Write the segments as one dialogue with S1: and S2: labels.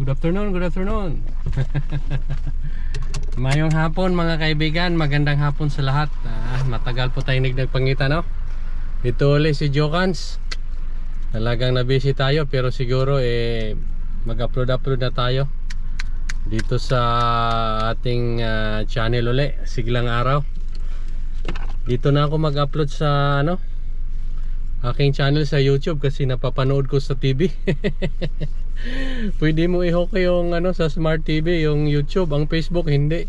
S1: Good afternoon, good afternoon. Mayong hapon mga kaibigan, magandang hapon sa lahat. Ah, matagal po tayong nagpangita no. Ito ulit si Jokans. Talagang na-busy tayo pero siguro eh mag-upload-upload na tayo dito sa ating ah, channel uli, siglang araw. Dito na ako mag-upload sa ano aking channel sa YouTube kasi napapanood ko sa TV. Pwede mo i-hook yung ano sa Smart TV, yung YouTube, ang Facebook hindi.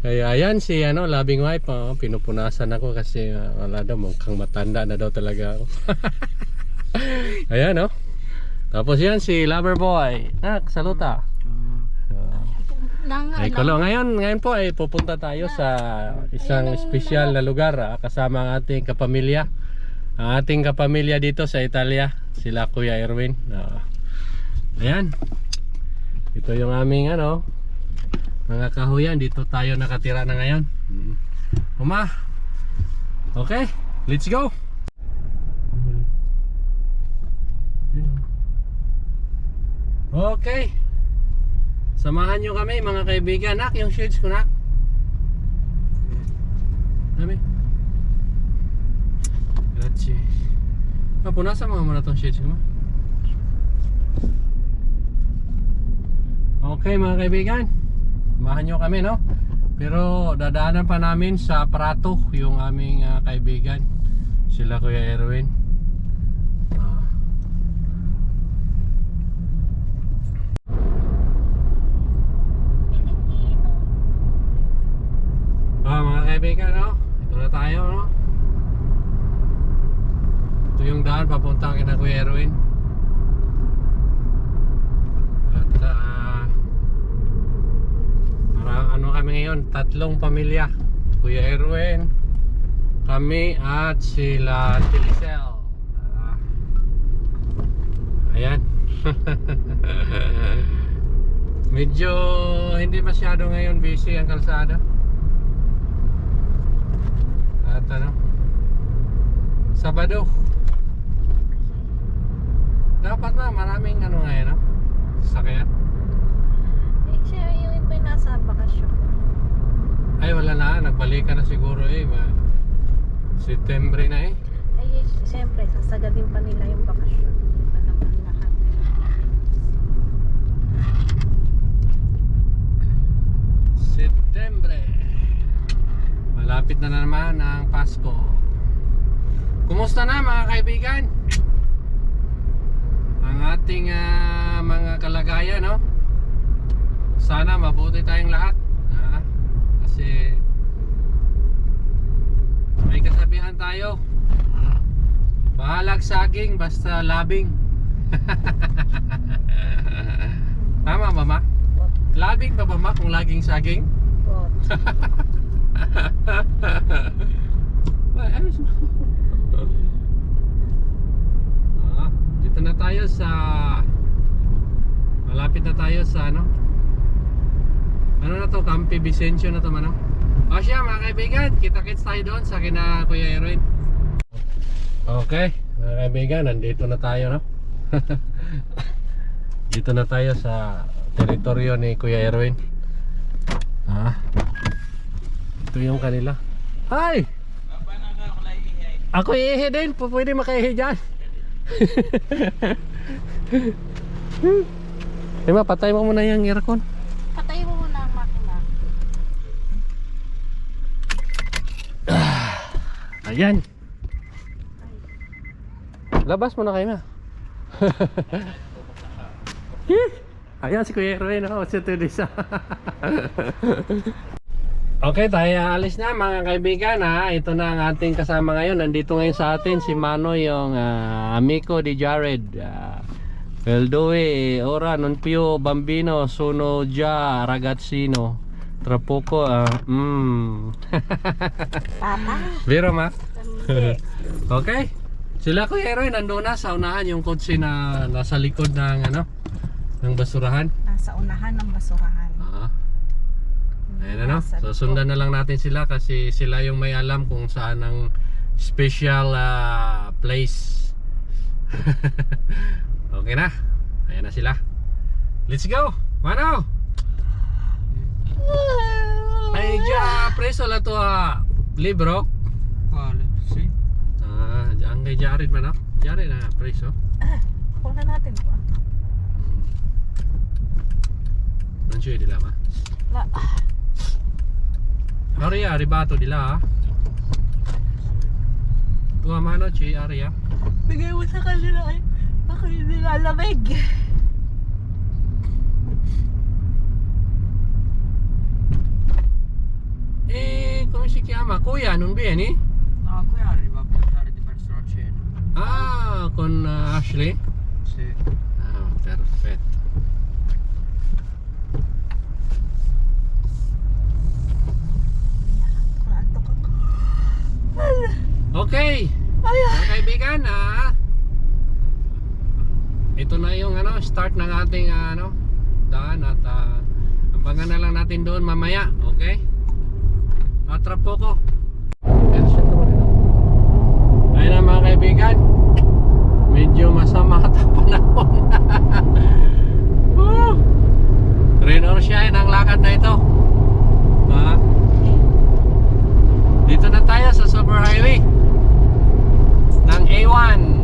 S1: Kaya ayan si ano, Labing Wife, oh, pinupunasan ako kasi ah, wala daw mukhang matanda na daw talaga ako. ayan oh. Tapos yan si Lover Boy. Nak, saluta. Ay, kulo. Ngayon, ngayon po ay pupunta tayo sa isang espesyal na lugar ah, kasama ang ating kapamilya. Ang ating kapamilya dito sa Italia, sila Kuya Erwin. Ah. Ayan. Ito yung aming ano, mga kahuyan. Dito tayo nakatira na ngayon. Mm. Uma. Okay, let's go. Okay. Samahan nyo kami mga kaibigan. Nak, yung shades ko nak. Dami. Grazie. Ah, punasan mo muna tong shades ko ma. Okay mga kaibigan. Samahan nyo kami no. Pero dadaanan pa namin sa Prato yung aming ah, kaibigan. Sila Kuya Erwin. Ah. Ah, mga kaibigan, no? Ito tayo, no? Ito yung daan papunta kina Kuya Erwin. At ah, para ano tatlong pamilya. Kuya Erwin, kami at sila Tilisel. Ah, ayan. Medyo hindi masyado ngayon busy ang kalsada. At ano? Sabado. Dapat na maraming ano ngayon, no? Sakyan.
S2: Eh, siya yung iba nasa bakasyon.
S1: Ay wala na, nagbalikan na siguro eh. Ma- September na eh.
S2: Ay, siyempre, sasagadin pa nila yung bakasyon. Hindi pa naman lahat.
S1: September. Malapit na naman ang Pasko. Kumusta na mga kaibigan? Ang ating ah, mga kalagayan, no? Sana mabuti tayong lahat. Kasi may kasabihan tayo. Bahalag saging basta labing. Tama ba ma? Labing ba ma kung laging saging? Ah, dito na tayo sa malapit na tayo sa ano ano na to Campi Vicencio na to mano o siya mga kaibigan kita-kits tayo doon sa kina Kuya Erwin okay mga kaibigan nandito na tayo no dito na tayo sa teritoryo ni Kuya Erwin ah ito yung kanila Hi! Ako iihi din, pwede makaihi dyan. Diba, patay mo muna yung aircon.
S2: Patay mo muna ang makina.
S1: Ayan. Labas mo na kayo na. Ayan si Kuya Erwin, oh, si Teresa. okay, tayo alis na mga kaibigan ha. Ito na ang ating kasama ngayon. Nandito ngayon sa atin si Mano yung ah, amico di Jared. Uh, Veldoe, Ora, Nonpio, Bambino, Sono, Ja, Ragazzino, Trapoco, ah, mm.
S2: Papa.
S1: Vero ma? Okay. Sila ko Erwin nandun na sa unahan yung kotse na nasa likod ng ano ng basurahan.
S2: Nasa unahan ng basurahan.
S1: Ah. Ayan ano. So sundan na lang natin sila kasi sila yung may alam kung saan ang special ah, place. okay na. Ayan na sila. Let's go! Mano! Ay, dya, preso la to ah, libro.
S3: Quale? Sì.
S1: Ah, ang kay Jared man ah. Jared na preso.
S2: Kuha na natin.
S1: Non c'è di là, ma.
S2: La,
S1: Aria, arrivato di là. Tua mano ci aria.
S2: bigay mo sa kanila eh. Ako yung nilalamig.
S1: Come si chiama? Kuya, non vieni?
S3: No, qui arriva più tardi verso la cena.
S1: Ah, con uh, Ashley?
S3: Sì.
S1: Ah, perfetto. Okay,
S2: Ay,
S1: mga kaibigan, ah, ito na yung ano, start ng ating ah, ano, daan at ah, abangan na lang natin doon mamaya, okay? Atrap po ko. Ayun na mga kaibigan, medyo masama at ang panahon. Rain or shine ang lakad na ito. Ha? Dito na tayo sa Super Highway ng A1.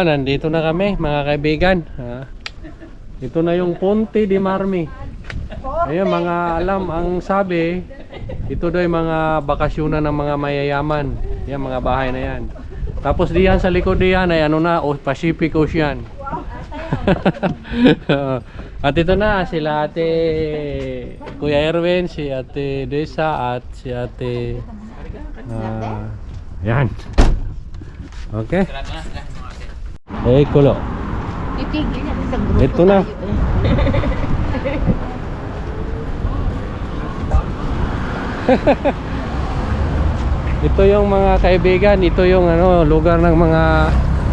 S1: Oo, nandito na kami mga kaibigan. Ah, ito na yung Ponte di Marmi. Ayun, mga alam ang sabi, ito daw yung mga bakasyonan ng mga mayayaman. Yan, mga bahay na yan. Tapos diyan sa likod diyan ay ano na, Pacific Ocean. at ito na sila ate Kuya Erwin, si ate Desa at si ate ah, yan. Okay. Eh, kulo.
S2: Titigil sa grupo
S1: Ito na.
S2: tayo eh.
S1: Ito yung mga kaibigan, ito yung ano, lugar ng mga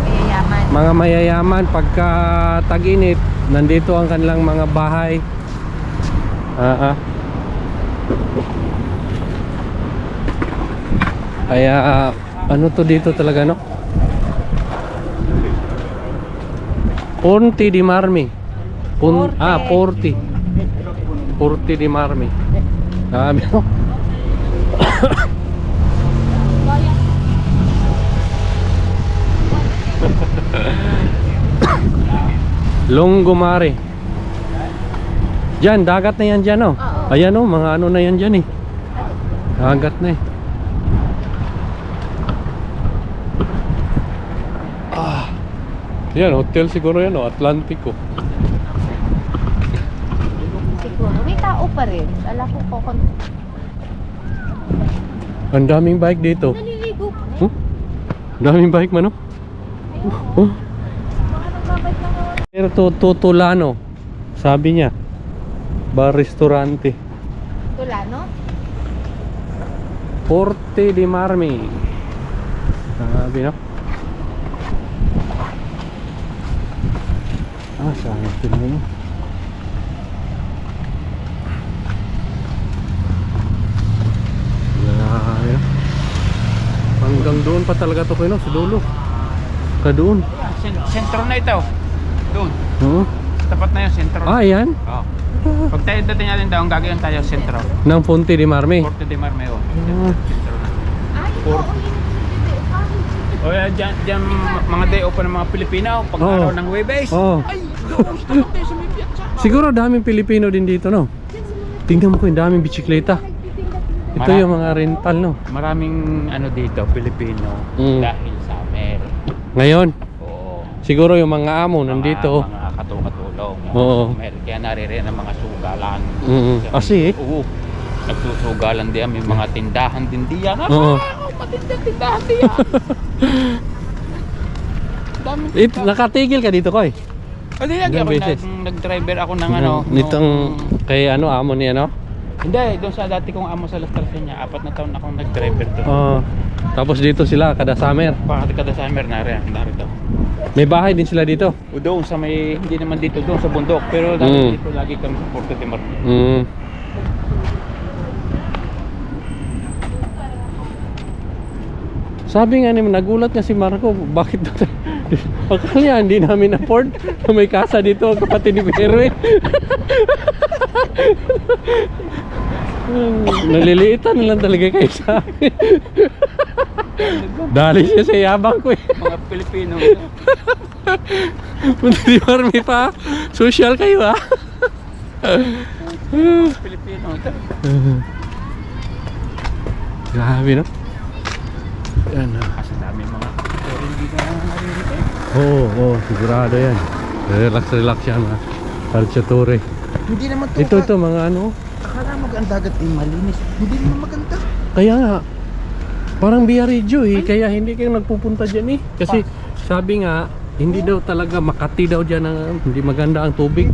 S2: Mayayaman.
S1: mga mayayaman pagka tag-init, nandito ang kanilang mga bahay. Ah, ah. Kaya ah, ano to dito talaga no? Ponte di Marmi. Pun
S2: Porte.
S1: ah, Porti. Porti di Marmi. Dami no? Longomare. Diyan, dagat na yan dyan, oh.
S2: Oo.
S1: Ayan, oh, mga ano na yan dyan, eh. Dagat na, eh. Yan, hotel siguro yan, oh. Atlantico.
S2: Siguro. May tao pa rin. Ala ko ko.
S1: Ang daming bike dito.
S2: Naliligo pa.
S1: Huh? Ang daming bike man, oh. Oh. Pero to Tutulano, sabi niya. Bar restaurante.
S2: Tulano?
S1: Porte di Marmi. Sabi no? Ah, mo? Layo. Hanggang doon pa talaga to kuno sa dulo. Ka doon.
S3: Sen- sentro na ito. Doon.
S1: Oo.
S3: Tapat na yung sentro.
S1: Ah, yan.
S3: Oo. Pag tayo dating natin daw, gagawin tayo sentro.
S1: Ng Ponte di Marmi.
S3: Porto de Marmeo.
S1: Ah.
S3: Sentro na.
S2: Ay, ito.
S3: Por-
S2: Oh, yun.
S3: O yan, dyan, dyan mga day off ng mga Pilipino, pag
S1: Oo.
S3: araw ng Webes.
S1: Oo.
S3: Ay, doon, stop tayo sa may.
S1: Siguro daming Pilipino din dito, no? Tingnan mo ko yung daming bisikleta. Ito
S3: Mara-
S1: yung mga rental, no?
S3: Maraming ano dito, Pilipino,
S1: Mm.
S3: dahil summer.
S1: Ngayon,
S3: Oo.
S1: siguro yung mga amo nandito.
S3: Mga, mga katulong.
S1: Oo.
S3: Kaya naririyan ang mga sugalan.
S1: Mm.
S3: Kaya-
S1: Ah, sige.
S3: Oo. Nagsusugalan diyan, may mga tindahan din diyan.
S1: Oo.
S3: Matindang tindahan diyan. Daming
S1: It, nakatigil ka dito, Koy.
S3: Hindi, lagi
S1: Ilang
S3: ako nag, nag-driver ako ng ano.
S1: Nitong
S3: nung-
S1: kay ano, amo niya, no?
S3: Hindi, doon sa dati kong amo sa Las Trasinya, apat na taon akong nag-driver doon.
S1: Oo. tapos dito sila, kada summer.
S3: Bakit kada summer nariyan, narito.
S1: May bahay din sila dito.
S3: O doon sa may, hindi naman dito, doon sa bundok. Pero dati
S1: Mm.
S3: dito lagi kami sa Porto de Mar.
S1: Mm. Sabi nga naman, nagulat nga si Marco, bakit? Akala hindi namin afford na may kasa dito ang kapatid ni Erwin. Naliliitan lang talaga kayo sa amin. Dali siya sa yabang ko eh.
S3: mga Pilipino.
S1: Punta di Marmi pa. Social kayo ah.
S3: Pilipino.
S1: Grabe no? Yan ah.
S3: Kasi dami mga pero hindi ka naririnig eh.
S1: Oo, oo, sigurado yan. Relax, relax yan ha. Calciatore.
S4: Hindi naman to.
S1: Ito, ito, mga ano.
S4: Akala mo ang dagat ay malinis. Hindi naman maganda.
S1: Kaya nga, parang Biarritz eh. Kaya hindi kayo nagpupunta dyan eh. Kasi sabi nga, hindi daw talaga Makati daw dyan ang hindi maganda ang tubig.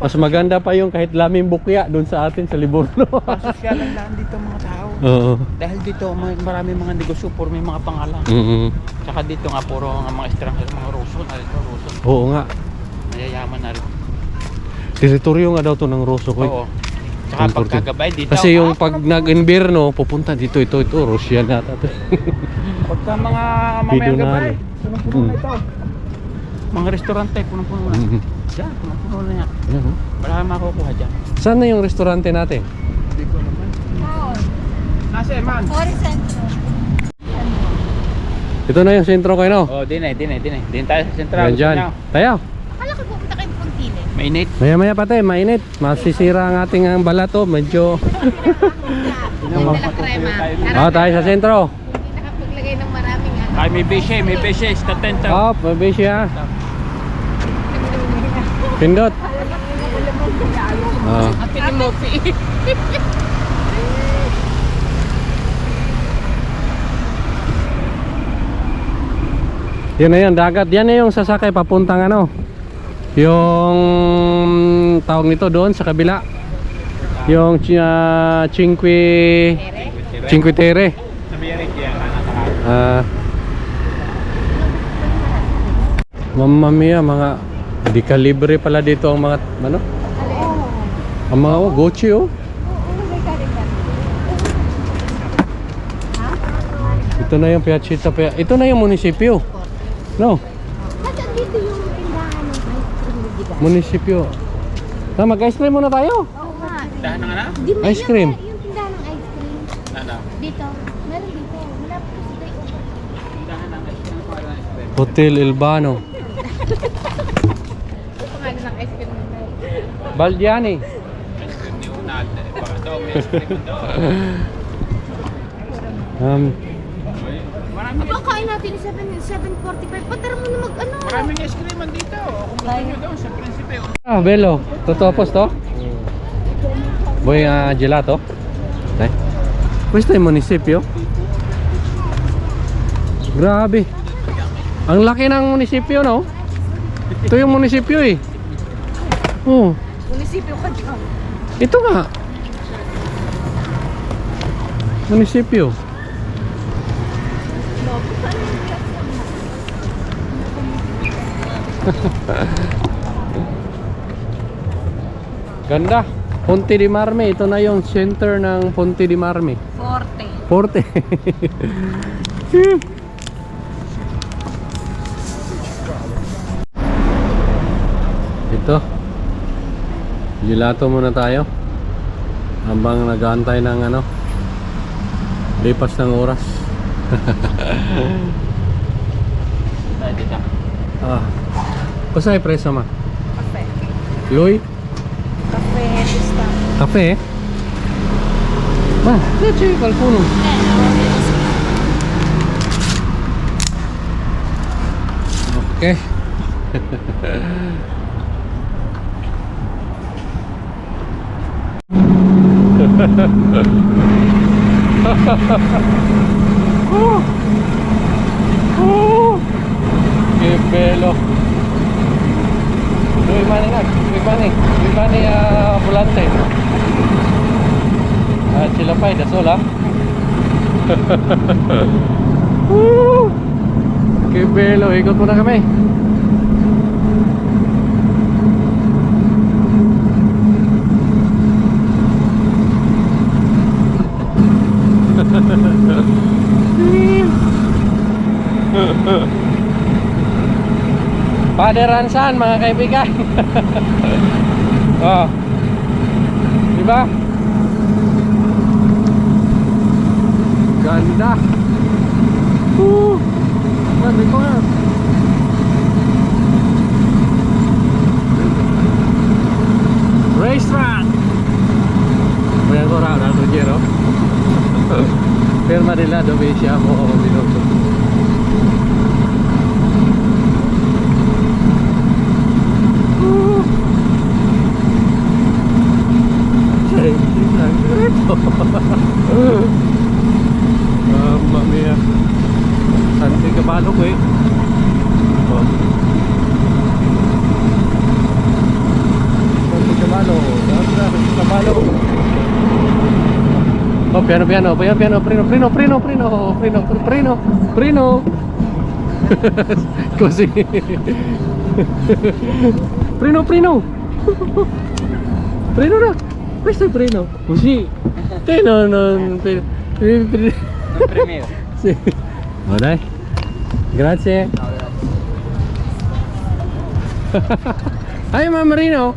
S1: Mas maganda pa yung kahit laming bukya doon sa atin sa Livorno.
S4: Pasosyalan lang dito mga tao.
S1: Oo.
S3: Dahil dito may marami mga negosyo puro may mga pangalan.
S1: Mm
S3: Tsaka dito nga puro nga mga estranghero, mga Ruso na rin Ruso.
S1: Oo nga.
S3: Mayayaman na rin.
S1: Teritoryo nga daw to ng Rosso ko.
S3: Oo. Tsaka pagkagabay dito.
S1: Kasi yung pag nag-inverno, pupunta dito, ito, ito, Russian yata to.
S3: pagka mga mamayang gabay, punong-puno
S1: Mm.
S3: na ito. Mga restaurante, punong-puno na.
S1: Mhm.
S3: Diyan, punong-puno na yan.
S1: Oh.
S3: Wala kang makukuha dyan.
S1: Saan na yung restaurante natin?
S3: Hindi ko naman. Nasa man.
S2: Ori Centro.
S1: Ito na yung sentro ko, no?
S3: Oh, din eh, din eh, din eh. Din tayo sa sentral.
S1: Yan dyan. Tayo.
S2: Akala ko pupunta kayo Puntile.
S3: Mainit.
S1: Maya maya pati, mainit. Masisira ang ating ang balat, oh. Medyo...
S2: Hindi dala krema.
S1: Oh, tayo sa sentro.
S2: Hindi nakapaglagay ng maraming ano.
S3: Ay, may beshe, may beshe. Sa tenta.
S1: Oh, mabay siya. Pindot. Oh.
S2: Ate ni Mopi.
S1: Yun na yun, dagat. Yan na yung sasakay papuntang ano. Yung tawag nito doon sa kabila. Yung uh, Cinque Cinque Terre. Ah. Mamma mia, mga di kalibre pala dito ang mga ano? Ang mga oh, Gucci oh. Ito na yung Piazzetta Pia. Ito na yung munisipyo. No,
S2: Nasaan dito yung tindahan ng ice cream ni Diga?
S1: munisipyo. Na mag-ice cream muna tayo.
S2: Oo nga.
S3: Dahan na nga na?
S2: Di
S1: Ice
S2: yung-
S1: cream.
S2: Yung tindahan ng ice cream.
S3: Ano?
S2: Dito. Meron dito. Malapit ko sa day over.
S3: Dahan na nga. Ano pangalan ng ice
S1: Hotel Ilbano.
S2: Ito pangalan ng ice cream nila.
S1: Baldiani.
S3: cream ni Unad. Baka daw may ice cream daw.
S1: Um,
S2: natin yung 7, 7.45. Patara mo na mag ano.
S3: maraming ice cream dito. Kung gusto nyo daw sa Prinsipe.
S1: ah, Belo. Totoo po to? Boy, ah, gelato. Dai. Questo è il munisipio? Grabe. Ang laki ng munisipyo, no? Ito yung munisipyo eh. Oh,
S2: Munisipyo ka dyan.
S1: ito nga. Munisipyo. Ganda. Ponte di Marme. Ito na yung center ng Ponte di Marme.
S2: Forte.
S1: Forte. Ito. Gelato muna tayo. Habang nag-aantay ng ano. Lipas ng oras.
S3: Tayo dito.
S1: Ah. Kusay presa ma?
S2: Kape.
S1: Loy?
S2: Kape. Pista.
S1: Kape? Ma, leche qualcuno. Okay. oh. Oh. Che bello. Dove mani nga? Dove mani? Dove mani a volante? Ah, ce la fai da sola? uh, che bello, ikot muna kami. Paderansan mga kaibigan. oh. Di ba? Ganda. Woo! Sabi ko nga. Racetrack! May ancora un altro giro? Ferma di là dove siamo minuto. Uh. C'è il segreto. Mamma mia. Santi caballo qui. Oh. Santi caballo. Santi caballo. Oh, piano piano, piano piano, prino, prino, prino, prino, prino, prino, prino. Così. Prino, prino. Prino na. Questo è prino. Così. Te no, no, prino. prino.
S3: Premio.
S1: Sì. Ma dai. Grazie. Ay, Ma'am Marino.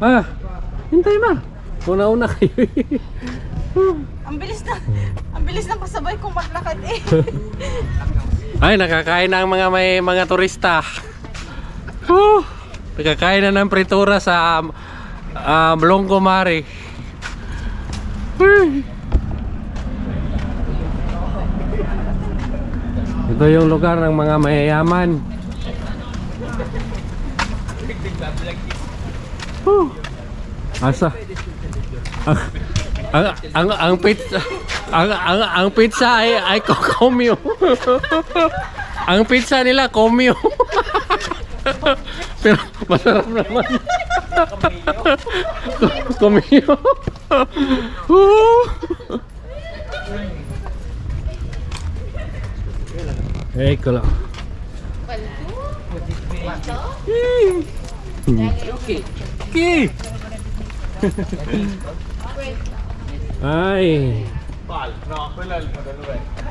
S1: Ah, hintay ma. Una-una kayo.
S2: Ang bilis na, ang bilis na pasabay kong maglakad eh.
S1: Ay, nakakain na ang mga may mga turista. Whew! Nakakain na ng pritura sa um, um, Longgo Mare. Ito yung lugar ng mga mayayaman. Whew! Asa? Ang, ang, ang, ang pizza ang, ang, ang pizza ay, ay komyo. ang pizza nila komyo. Pero masarap naman. komyo. Woo! Eccolo. Chi? Ay.
S3: No, quello è il modello vecchio.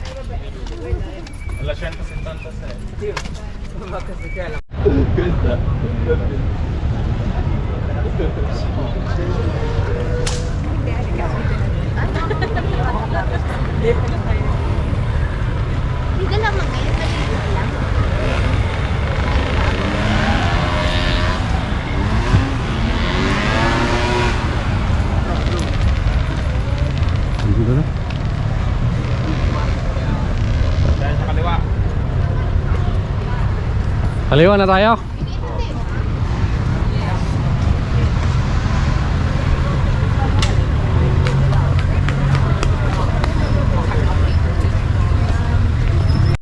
S3: La 176.
S5: Hindi lang mag-ngayon, maliit lang.
S1: Dito na.
S3: Dahil sa kaliwa.
S1: Kaliwa na tayo.